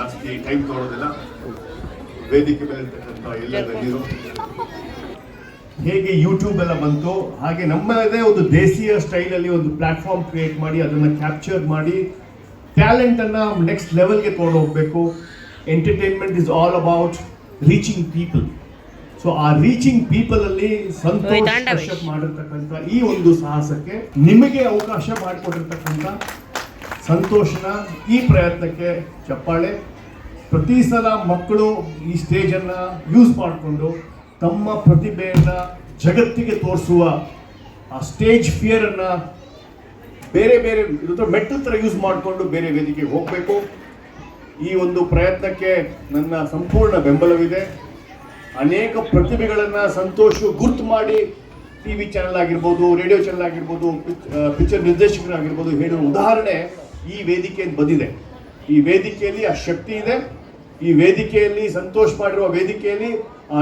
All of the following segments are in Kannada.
ಜಾಸ್ತಿ ಟೈಮ್ ತಗೊಳ್ಳೋದಿಲ್ಲ ವೇದಿಕೆ ಮೇಲೆ ಇರ್ತಕ್ಕಂಥ ಎಲ್ಲ ಗಣ್ಯರು ಹೇಗೆ ಯೂಟ್ಯೂಬ್ ಎಲ್ಲ ಬಂತು ಹಾಗೆ ನಮ್ಮದೇ ಒಂದು ದೇಶೀಯ ಸ್ಟೈಲಲ್ಲಿ ಒಂದು ಪ್ಲಾಟ್ಫಾರ್ಮ್ ಕ್ರಿಯೇಟ್ ಮಾಡಿ ಅದನ್ನು ಕ್ಯಾಪ್ಚರ್ ಮಾಡಿ ಟ್ಯಾಲೆಂಟನ್ನು ನೆಕ್ಸ್ಟ್ ಲೆವೆಲ್ಗೆ ತೊಗೊಂಡು ಹೋಗಬೇಕು entertainment is all about reaching people so ಆ ರೀಚಿಂಗ್ ಪೀಪಲ್ ಅಲ್ಲಿ ಸಂತೋಷ ಮಾಡಿರ್ತಕ್ಕಂಥ ಈ ಒಂದು ಸಾಹಸಕ್ಕೆ ನಿಮಗೆ ಅವಕಾಶ ಮಾಡಿಕೊಟ್ಟಿರ್ತಕ್ಕಂಥ ಸಂತೋಷನ ಈ ಪ್ರಯತ್ನಕ್ಕೆ ಚಪ್ಪಾಳೆ. ಪ್ರತಿ ಸಲ ಮಕ್ಕಳು ಈ ಸ್ಟೇಜನ್ನು ಯೂಸ್ ಮಾಡಿಕೊಂಡು ತಮ್ಮ ಪ್ರತಿಭೆಯನ್ನು ಜಗತ್ತಿಗೆ ತೋರಿಸುವ ಆ ಸ್ಟೇಜ್ ಫಿಯರನ್ನು ಬೇರೆ ಬೇರೆ ಇದ್ರ ಮೆಟ್ಟಲ್ ಥರ ಯೂಸ್ ಮಾಡಿಕೊಂಡು ಬೇರೆ ವೇದಿಕೆಗೆ ಹೋಗಬೇಕು. ಈ ಒಂದು ಪ್ರಯತ್ನಕ್ಕೆ ನನ್ನ ಸಂಪೂರ್ಣ ಬೆಂಬಲವಿದೆ. ಅನೇಕ ಪ್ರತಿಭೆಗಳನ್ನು ಸಂತೋಷ ಗುರ್ತು ಮಾಡಿ ಟಿ ವಿ ಚಾನಲ್ ಆಗಿರ್ಬೋದು ರೇಡಿಯೋ ಚಾನಲ್ ಆಗಿರ್ಬೋದು ಪಿಕ್ಚರ್ ನಿರ್ದೇಶಕರಾಗಿರ್ಬೋದು ಹೇಳುವ ಉದಾಹರಣೆ ಈ ವೇದಿಕೆಯಲ್ಲಿ ಬಂದಿದೆ. ಈ ವೇದಿಕೆಯಲ್ಲಿ ಆ ಶಕ್ತಿ ಇದೆ. ಈ ವೇದಿಕೆಯಲ್ಲಿ ಸಂತೋಷ ಮಾಡಿರುವ ವೇದಿಕೆಯಲ್ಲಿ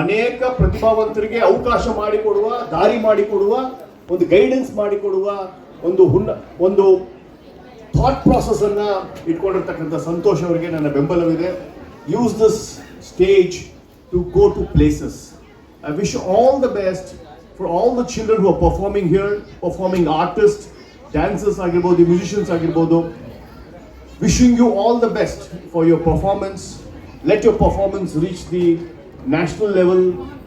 ಅನೇಕ ಪ್ರತಿಭಾವಂತರಿಗೆ ಅವಕಾಶ ಮಾಡಿಕೊಡುವ, ದಾರಿ ಮಾಡಿಕೊಡುವ, ಒಂದು ಗೈಡೆನ್ಸ್ ಮಾಡಿಕೊಡುವ ಒಂದು ಹುಣ್ಣ ಒಂದು ಥಾಟ್ ಪ್ರಾಸೆಸ್ ಅನ್ನ ಇಟ್ಕೊಂಡಿರ್ತಕ್ಕಂಥ ಸಂತೋಷ್ ಅವರಿಗೆ ನನ್ನ ಬೆಂಬಲವಿದೆ. Use this stage to go to places I wish all the best for all the children who performing here performing artist dancers ಆಗಿರ್ಬೋದು ಮ್ಯೂಸಿಷಿಯನ್ಸ್ ಆಗಿರ್ಬೋದು. Wishing you all the best for your performance. Let your performance reach the national level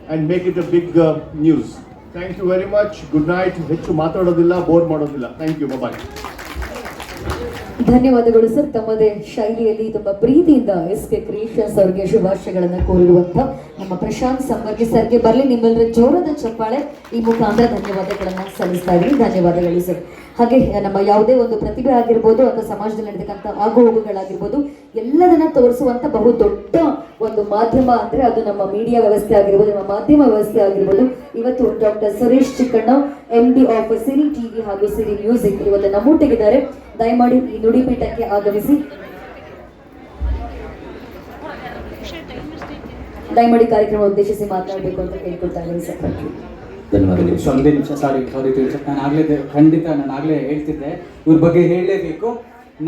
and make it a big uh, news. Thank you very much good night ಹೆಚ್ಚು ಮಾತಾಡೋದಿಲ್ಲ ಬೋರ್ ಮಾಡೋದಿಲ್ಲ. ಥ್ಯಾಂಕ್ ಯು ಬಾಯ್ ಧನ್ಯವಾದಗಳು ಸರ್. ತಮ್ಮದೇ ಶೈಲಿಯಲ್ಲಿ ತುಂಬಾ ಪ್ರೀತಿಯಿಂದ ಎಸ್ ಕೆ ಕ್ರಿಯೇಷನ್ಸ್ ಅವರಿಗೆ ಶುಭಾಶಯಗಳನ್ನ ಕೋರಿರುವಂತ ನಮ್ಮ ಪ್ರಶಾಂತ್ ಸಂಬರ್ಗಿ ಸರ್ಗೆ. ಬರಲಿ ನಿಮ್ಮೆಲ್ಲರ ಜೋರದ ಚಪ್ಪಾಳೆ. ಈ ಮುಖಾಂತರ ಧನ್ಯವಾದಗಳನ್ನು ಸಲ್ಲಿಸ್ತಾ ಇದ್ದೀನಿ. ಧನ್ಯವಾದಗಳು ಸರ್. ಹಾಗೆ ನಮ್ಮ ಯಾವುದೇ ಒಂದು ಪ್ರತಿಭೆ ಆಗಿರ್ಬೋದು ಅಥವಾ ಸಮಾಜದಲ್ಲಿ ನಡೆದಕ್ಕಂಥ ಆಗು ಹೋಗುಗಳಾಗಿರ್ಬೋದು ಎಲ್ಲದನ್ನ ತೋರಿಸುವಂತ ಬಹು ದೊಡ್ಡ ಒಂದು ಮಾಧ್ಯಮ ಅಂದ್ರೆ ಅದು ನಮ್ಮ ಮೀಡಿಯಾ ವ್ಯವಸ್ಥೆ ಆಗಿರ್ಬೋದು, ನಮ್ಮ ಮಾಧ್ಯಮ ವ್ಯವಸ್ಥೆ ಆಗಿರ್ಬೋದು. ಇವತ್ತು doctor Suresh Chikkanna M D of Siri TV ಹಾಗೂ ಸಿರಿ ಮ್ಯೂಸಿಕ್ ಇವತ್ತು ನಮ್ಮೊಟ್ಟಿಗಿದ್ದಾರೆ ದಯಮಾಡಿ ಈ ನುಡಿಪೀಠಕ್ಕೆ ಆಗಮಿಸಿ. ದಯಮಾಡಿ ಕಾರ್ಯಕ್ರಮ ಉದ್ದೇಶಿಸಿ ಮಾತನಾಡಬೇಕು ಅಂತ ಕೇಳ್ಕೊಳ್ತಾ ಇದ್ದೀನಿ ಸರ್. ಧನ್ಯವಾದಗಳು. ಸೊ ಒಂದೇ ನಿಮಿಷ ಸಾರಿ ಸಾರಿ ತಿಳಿಸಕ್ಕೆ ನಾನು ಆಗಲೇ ಖಂಡಿತ ನಾನು ಆಗಲೇ ಹೇಳ್ತಿದ್ದೆ. ಇವ್ರ ಬಗ್ಗೆ ಹೇಳಲೇಬೇಕು.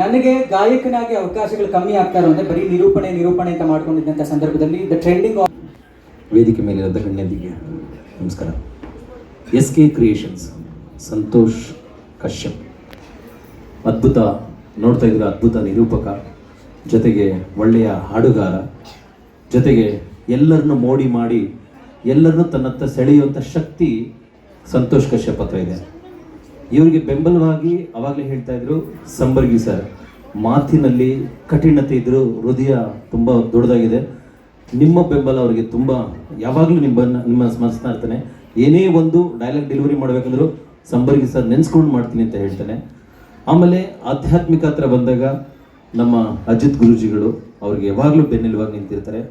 ನನಗೆ ಗಾಯಕನಾಗಿ ಅವಕಾಶಗಳು ಕಮ್ಮಿ ಆಗ್ತಾರೋ ಅಂದರೆ ಬರೀ ನಿರೂಪಣೆ ನಿರೂಪಣೆ ಅಂತ ಮಾಡ್ಕೊಂಡಿದ್ದಂಥ ಸಂದರ್ಭದಲ್ಲಿ ದ ಟ್ರೆಂಡಿಂಗ್ ಆಫ್ ವೇದಿಕೆ ಮೇಲಿರೋದ ಗಣ್ಯರಿಗೆ ನಮಸ್ಕಾರ. S K creations Santosh Kashyap. ಅದ್ಭುತ ನೋಡ್ತಾ ಇದ್ರೆ ಅದ್ಭುತ ನಿರೂಪಕ. ಜೊತೆಗೆ ಒಳ್ಳೆಯ ಹಾಡುಗಾರ. ಜೊತೆಗೆ ಎಲ್ಲರನ್ನು ಮೋಡಿ ಮಾಡಿ ಎಲ್ಲರನ್ನು ತನ್ನತ್ತ ಸೆಳೆಯುವಂಥ ಶಕ್ತಿ ಸಂತೋಷ್ ಕಶ್ಯಪ್ ಹತ್ರ ಇದೆ. ಇವರಿಗೆ ಬೆಂಬಲವಾಗಿ ಅವಾಗಲೇ ಹೇಳ್ತಾ ಇದ್ರು ಸಂಬರ್ಗಿ ಸರ್, ಮಾತಿನಲ್ಲಿ ಕಠಿಣತೆ ಇದ್ರು ಹೃದಯ ತುಂಬ ದೊಡ್ಡದಾಗಿದೆ. ನಿಮ್ಮ ಬೆಂಬಲ ಅವರಿಗೆ ತುಂಬ, ಯಾವಾಗಲೂ ನಿಮ್ಮನ್ನು ನಿಮ್ಮ ಸ್ಮರಿಸ್ತಾ ಇರ್ತಾನೆ ಏನೇ ಒಂದು ಡೈಲಾಗ್ ಡೆಲಿವರಿ ಮಾಡಬೇಕಂದ್ರೂ ಸಂಬರ್ಗಿ ಸರ್ ನೆನ್ಸ್ಕೊಂಡು ಮಾಡ್ತೀನಿ ಅಂತ ಹೇಳ್ತಾನೆ. ಆಮೇಲೆ ಆಧ್ಯಾತ್ಮಿಕ ಹತ್ರ ಬಂದಾಗ ನಮ್ಮ ಅಜಿತ್ ಗುರುಜಿಗಳು ಅವ್ರಿಗೆ ಯಾವಾಗಲೂ ಬೆನ್ನೆಲುವಾಗಿ ನಿಂತಿರ್ತಾರೆ.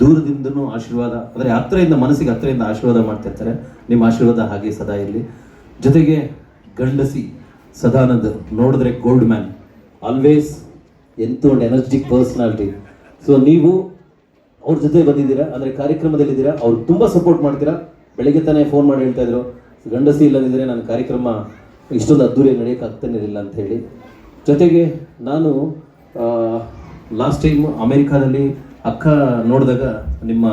ದೂರದಿಂದನೂ ಆಶೀರ್ವಾದ, ಅಂದರೆ ಹತ್ತಿರದಿಂದ ಮನಸ್ಸಿಗೆ ಹತ್ತಿರದಿಂದ ಆಶೀರ್ವಾದ ಮಾಡ್ತಿರ್ತಾರೆ. ನಿಮ್ಮ ಆಶೀರ್ವಾದ ಹಾಗೆ ಸದಾ ಇರಲಿ. ಜೊತೆಗೆ ಗಂಡಸಿ, ಸದಾನಂದ್, ನೋಡಿದ್ರೆ ಗೋಲ್ಡ್ ಮ್ಯಾನ್ ಆಲ್ವೇಸ್ ಎಂತ ಒಂದು ಎನರ್ಜಿಕ್ ಪರ್ಸ್ನಾಲಿಟಿ ಸೊ ನೀವು ಅವ್ರ ಜೊತೆ ಬಂದಿದ್ದೀರಾ, ಅಂದರೆ ಕಾರ್ಯಕ್ರಮದಲ್ಲಿದ್ದೀರಾ ಅವ್ರು ತುಂಬ ಸಪೋರ್ಟ್ ಮಾಡ್ತೀರಾ? ಬೆಳಗ್ಗೆ ತಾನೇ ಫೋನ್ ಮಾಡಿ ಹೇಳ್ತಾ ಇದ್ರು, ಗಂಡಸಿ ಇಲ್ಲದಿದ್ದರೆ ನನ್ನ ಕಾರ್ಯಕ್ರಮ ಇಷ್ಟೊಂದು ಅದ್ದೂರಿಯಾಗಿ ನಡೆಯೋಕೆ ಆಗ್ತಾನೆ ಇರಲಿಲ್ಲ ಅಂತ ಹೇಳಿ. ಜೊತೆಗೆ ನಾನು ಲಾಸ್ಟ್ ಟೈಮ್ ಅಮೇರಿಕಾದಲ್ಲಿ ಅಕ್ಕ ನೋಡಿದಾಗ ನಿಮ್ಮ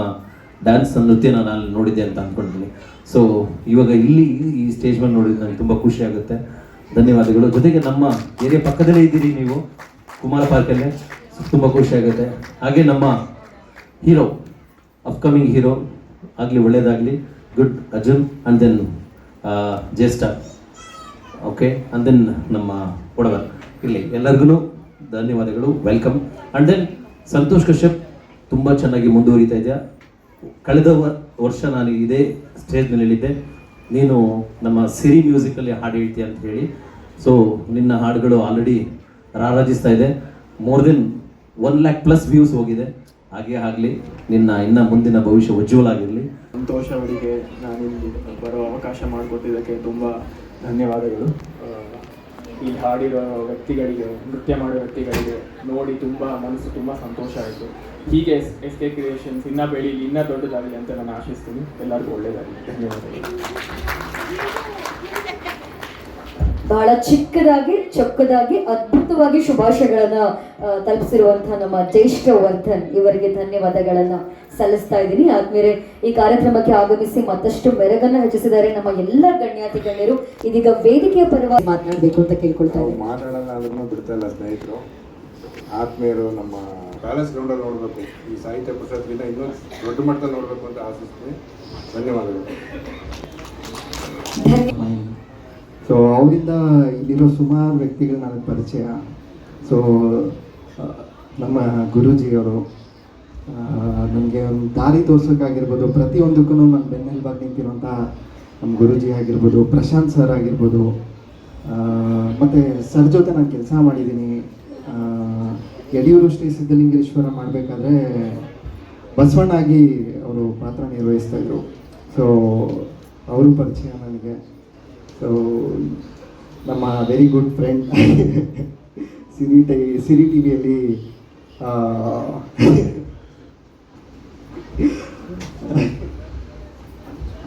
ಡ್ಯಾನ್ಸ್ ನೃತ್ಯನ ನಾನು ನೋಡಿದ್ದೆ ಅಂತ ಅಂದ್ಕೊಂಡಿದ್ದೀನಿ ಸೊ ಇವಾಗ ಇಲ್ಲಿ ಈ ಸ್ಟೇಜ್ ಮೇಲೆ ನೋಡಿದ್ರೆ ನನಗೆ ತುಂಬ ಖುಷಿ ಆಗುತ್ತೆ. ಧನ್ಯವಾದಗಳು. ಜೊತೆಗೆ ನಮ್ಮ ಏರಿಯಾ ಪಕ್ಕದಲ್ಲೇ ಇದ್ದೀರಿ ನೀವು, ಕುಮಾರ ಪಾರ್ಕಲ್ಲೇ ತುಂಬ ಖುಷಿ ಆಗುತ್ತೆ. ಹಾಗೆ ನಮ್ಮ ಹೀರೋ ಅಪ್ಕಮಿಂಗ್ ಹೀರೋ ಆಗಲಿ ಒಳ್ಳೇದಾಗಲಿ. Good Arjun and then Jyeshtha. Okay and then ನಮ್ಮ ಒಡವ ಇಲ್ಲಿ ಎಲ್ಲರಿಗೂ ಧನ್ಯವಾದಗಳು. Welcome and then Santosh Kashyap ತುಂಬ ಚೆನ್ನಾಗಿ ಮುಂದುವರಿತಾ ಇದೆಯಾ? ಕಳೆದ ವರ್ಷ ನಾನು ಇದೇ ಸ್ಟೇಜ್ ಮೇಲೆ ಹೇಳಿದ್ದೆ ನೀನು ನಮ್ಮ ಸಿರಿ ಮ್ಯೂಸಿಕಲ್ಲಿ ಹಾಡು ಹೇಳ್ತೀಯ ಅಂತ ಹೇಳಿ. ಸೊ ನಿನ್ನ ಹಾಡುಗಳು ಆಲ್ರೆಡಿ ರಾರಾಜಿಸ್ತಾ ಇದೆ. More than one lakh plus views ಹೋಗಿದೆ. ಹಾಗೆ ಆಗಲಿ, ನಿನ್ನ ಇನ್ನ ಮುಂದಿನ ಭವಿಷ್ಯ ಉಜ್ವಲ ಆಗಿರಲಿ. ಸಂತೋಷ ಅವರಿಗೆ ನಾನು ಬರೋ ಅವಕಾಶ ಮಾಡಿಕೊಟ್ಟಿದ್ದಕ್ಕೆ ತುಂಬ ಧನ್ಯವಾದಗಳು. ಈ ಹಾಡಿರೋ ವ್ಯಕ್ತಿಗಳಿಗೆ, ನೃತ್ಯ ಮಾಡೋ ವ್ಯಕ್ತಿಗಳಿಗೆ ನೋಡಿ ತುಂಬ ಮನಸ್ಸು ತುಂಬ ಸಂತೋಷ ಆಯಿತು. ಹೀಗೆ ಎಸ್ ಎಸ್ ಕೆ ಕ್ರಿಯೇಷನ್ಸ್ ಇನ್ನೂ ಬೆಳೀಲಿ ಇನ್ನೂ ದೊಡ್ಡದಾಗಲಿ ಅಂತ ನಾನು ಆಶಿಸ್ತೀನಿ. ಎಲ್ಲರಿಗೂ ಒಳ್ಳೇದಾಗಲಿ. ಧನ್ಯವಾದಗಳು. ಬಹಳ ಚಿಕ್ಕದಾಗಿ ಚೊಕ್ಕದಾಗಿ ಅದ್ಭುತವಾಗಿ ಶುಭಾಶಯಗಳನ್ನ ತಲುಪಿಸಿರುವಂತಹ ನಮ್ಮ ಜ್ಯೇಷ್ಠ ವರ್ಧನ್ ಇವರಿಗೆ ಧನ್ಯವಾದಗಳನ್ನ ಸಲ್ಲಿಸ್ತಾ ಇದ್ದೀನಿ. ಆದ್ಮೇಲೆ ಈ ಕಾರ್ಯಕ್ರಮಕ್ಕೆ ಆಗಮಿಸಿ ಮತ್ತಷ್ಟು ಮೆರಗನ್ನ ಹೆಚ್ಚಿಸಿದ್ದಾರೆ ನಮ್ಮ ಎಲ್ಲ ಗಣ್ಯಾತಿ ಗಣ್ಯರು ಇದೀಗ ವೇದಿಕೆಯ ಪರವಾಗಿ ಮಾತನಾಡಬೇಕು ಅಂತ ಕೇಳ್ಕೊಳ್ತಾ ಇದ್ದೀನಿ. ಆತ್ಮೀಯರು ನಮ್ಮ ಪ್ಯಾಲೇಸ್ ಗ್ರೌಂಡಲ್ಲಿ ನೋಡಬೇಕು. ಈ ಸಾಹಿತ್ಯ ಪುಸ್ತಕದಿಂದ ಇನ್ನೂ ದೊಡ್ಡ ಮಟ್ಟದಲ್ಲಿ ನೋಡಬೇಕು ಅಂತ ಆಶಿಸ್ತೀನಿ. ಧನ್ಯವಾದಗಳು. ಸೊ ಅವರಿಂದ ಇಲ್ಲಿರೋ ಸುಮಾರು ವ್ಯಕ್ತಿಗಳು ನನಗೆ ಪರಿಚಯ. ಸೊ ನಮ್ಮ ಗುರೂಜಿಯವರು ನನಗೆ ಒಂದು ದಾರಿ ತೋರ್ಸೋಕ್ಕಾಗಿರ್ಬೋದು, ಪ್ರತಿಯೊಂದಕ್ಕೂ ನನ್ನ ಬೆನ್ನೆಲುಬಾಗಿ ನಿಂತಿರುವಂಥ ನಮ್ಮ ಗುರೂಜಿ ಆಗಿರ್ಬೋದು, ಪ್ರಶಾಂತ್ ಸರ್ ಆಗಿರ್ಬೋದು ಮತ್ತು ಸರ್ ಜೊತೆ ನಾನು ಕೆಲಸ ಮಾಡಿದ್ದೀನಿ. ಯಡಿಯೂರು ಶ್ರೀ ಸಿದ್ಧಲಿಂಗೇಶ್ವರ ಮಾಡಬೇಕಾದ್ರೆ ಬಸವಣ್ಣಾಗಿ ಅವರು ಪಾತ್ರ ನಿರ್ವಹಿಸ್ತಾ ಇದ್ರು. ಸೊ ಅವರು ಪರಿಚಯ ನನಗೆ. ಸೊ ನಮ್ಮ very good friend Siri TV, Siri T ವಿಯಲ್ಲಿ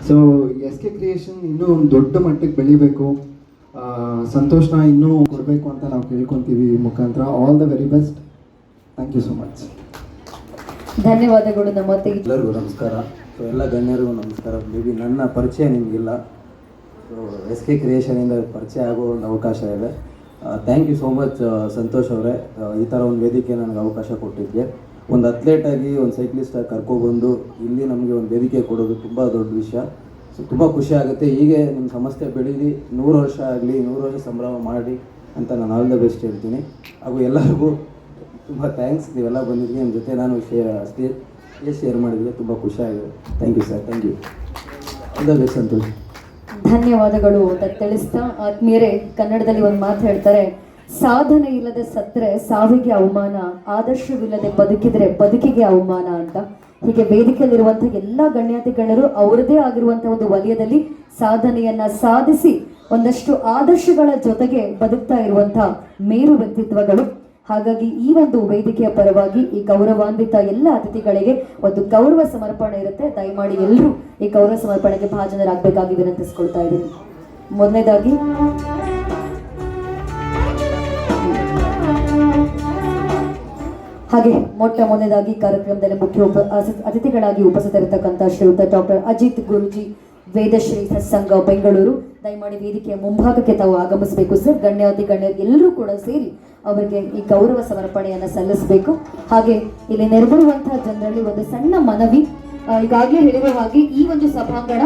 ಸೊ ಎಸ್ ಕೆ ಕ್ರಿಯೇಷನ್ ಇನ್ನೂ ಒಂದು ದೊಡ್ಡ ಮಟ್ಟಕ್ಕೆ ಬೆಳಿಬೇಕು. ಸಂತೋಷನ ಇನ್ನೂ ಕೊಡಬೇಕು ಅಂತ ನಾವು ಕೇಳ್ಕೊತೀವಿ ಮುಖಾಂತರ. All the very best thank you so much ಧನ್ಯವಾದಗಳು ನಮ್ಮ ಎಲ್ಲರಿಗೂ ನಮಸ್ಕಾರ. ಸೊ ಎಲ್ಲ ಗಣ್ಯರಿಗೂ ನಮಸ್ಕಾರ. ಮೇಬಿ ನನ್ನ ಪರಿಚಯ ನಿಮಗಿಲ್ಲ. ಸೊ ಎಸ್ ಕೆ ಕ್ರಿಯೇಷನಿಂದ ಪರಿಚಯ ಆಗೋ ಒಂದು ಅವಕಾಶ ಇದೆ. Thank you so much Santosh ಅವರೇ. ಈ ಥರ ಒಂದು ವೇದಿಕೆ ನನಗೆ ಅವಕಾಶ ಕೊಟ್ಟಿದ್ದೆ. ಒಂದು ಅಥ್ಲೇಟಾಗಿ ಒಂದು ಸೈಕ್ಲಿಸ್ಟಾಗಿ ಕರ್ಕೊಬಂದು ಇಲ್ಲಿ ನಮಗೆ ಒಂದು ವೇದಿಕೆ ಕೊಡೋದು ತುಂಬ ದೊಡ್ಡ ವಿಷಯ. ಸೊ ತುಂಬ ಖುಷಿ ಆಗುತ್ತೆ. ಹೀಗೆ ನಿಮ್ಮ ಸಮಸ್ಯೆ ಬೆಳೀಲಿ ನೂರು ವರ್ಷ ಆಗಲಿ ನೂರು ವರ್ಷ ಸಂಭ್ರಮ ಮಾಡಿ ಅಂತ ನಾನು ಆಲ್ ದ ಬೆಸ್ಟ್ ಹೇಳ್ತೀನಿ. ಹಾಗೂ ಎಲ್ಲರಿಗೂ ತುಂಬ ಥ್ಯಾಂಕ್ಸ್ ನೀವೆಲ್ಲ ಬಂದಿದ್ದೀನಿ ನಿಮ್ಮ ಜೊತೆ ನಾನು ಶೇರ್ ಶೇರ್ ಮಾಡಿದ್ವಿ ತುಂಬ ಖುಷಿಯಾಗಿದೆ thank you sir thank you all ಸಂತೋಷ. ಧನ್ಯವಾದಗಳು. ಅಂತ ತಿಳಿಸ್ತಾ ಆತ್ಮೀಯರೇ, ಕನ್ನಡದಲ್ಲಿ ಒಂದು ಮಾತು ಹೇಳ್ತಾರೆ. ಸಾಧನೆ ಇಲ್ಲದೆ ಸತ್ರೆ ಸಾವಿಗೆ ಅವಮಾನ, ಆದರ್ಶವಿಲ್ಲದೆ ಬದುಕಿದ್ರೆ ಬದುಕಿಗೆ ಅವಮಾನ ಅಂತ. ಹೀಗೆ ವೇದಿಕೆಯಲ್ಲಿರುವಂತಹ ಎಲ್ಲ ಗಣ್ಯಾತಿ ಗಣ್ಯರು ಅವರದೇ ಆಗಿರುವಂತಹ ಒಂದು ವಲಯದಲ್ಲಿ ಸಾಧನೆಯನ್ನ ಸಾಧಿಸಿ ಒಂದಷ್ಟು ಆದರ್ಶಗಳ ಜೊತೆಗೆ ಬದುಕ್ತಾ ಇರುವಂತಹ ಮೇರು ವ್ಯಕ್ತಿತ್ವಗಳು. ಹಾಗಾಗಿ ಈ ಒಂದು ವೇದಿಕೆಯ ಪರವಾಗಿ ಈ ಗೌರವಾನ್ವಿತ ಎಲ್ಲ ಅತಿಥಿಗಳಿಗೆ ಒಂದು ಗೌರವ ಸಮರ್ಪಣೆ ಇರುತ್ತೆ. ದಯಮಾಡಿ ಎಲ್ಲರೂ ಈ ಗೌರವ ಸಮರ್ಪಣೆಗೆ ಭಾಜನರಾಗಬೇಕಾಗಿ ವಿನಂತಿಸ್ಕೊಳ್ತಾ ಇದ್ದೀನಿ. ಮೊದಲನೇದಾಗಿ, ಹಾಗೆ ಮೊಟ್ಟ ಮೊದಲನೇದಾಗಿ ಕಾರ್ಯಕ್ರಮದಲ್ಲಿ ಮುಖ್ಯ ಉಪ ಅತಿಥಿಗಳಾಗಿ ಉಪಸ್ಥಿತರಿರ್ತಕ್ಕಂಥ ಶ್ರೀಯುತ ಡಾಕ್ಟರ್ ಅಜಿತ್ ಗುರುಜಿ, ವೇದಶ್ರೀ ಸತ್ಸಂಗ, ಬೆಂಗಳೂರು. ದಯಮಾಡಿ ವೇದಿಕೆಯ ಮುಂಭಾಗಕ್ಕೆ ತಾವು ಆಗಮಿಸಬೇಕು. ಸರ್ ಗಣ್ಯಾತಿ ಗಣ್ಯರು ಎಲ್ಲರೂ ಕೂಡ ಸೇರಿ ಅವರಿಗೆ ಈ ಗೌರವ ಸಮರ್ಪಣೆಯನ್ನು ಸಲ್ಲಿಸಬೇಕು. ಹಾಗೆ ಇಲ್ಲಿ ನೆರೆದಿರುವಂತಹ ಜನರಲ್ಲಿ ಒಂದು ಸಣ್ಣ ಮನವಿ ಈಗಾಗಲೇ ಹೇಳಿರುವ ಹಾಗೆ ಈ ಒಂದು ಸಭಾಂಗಣ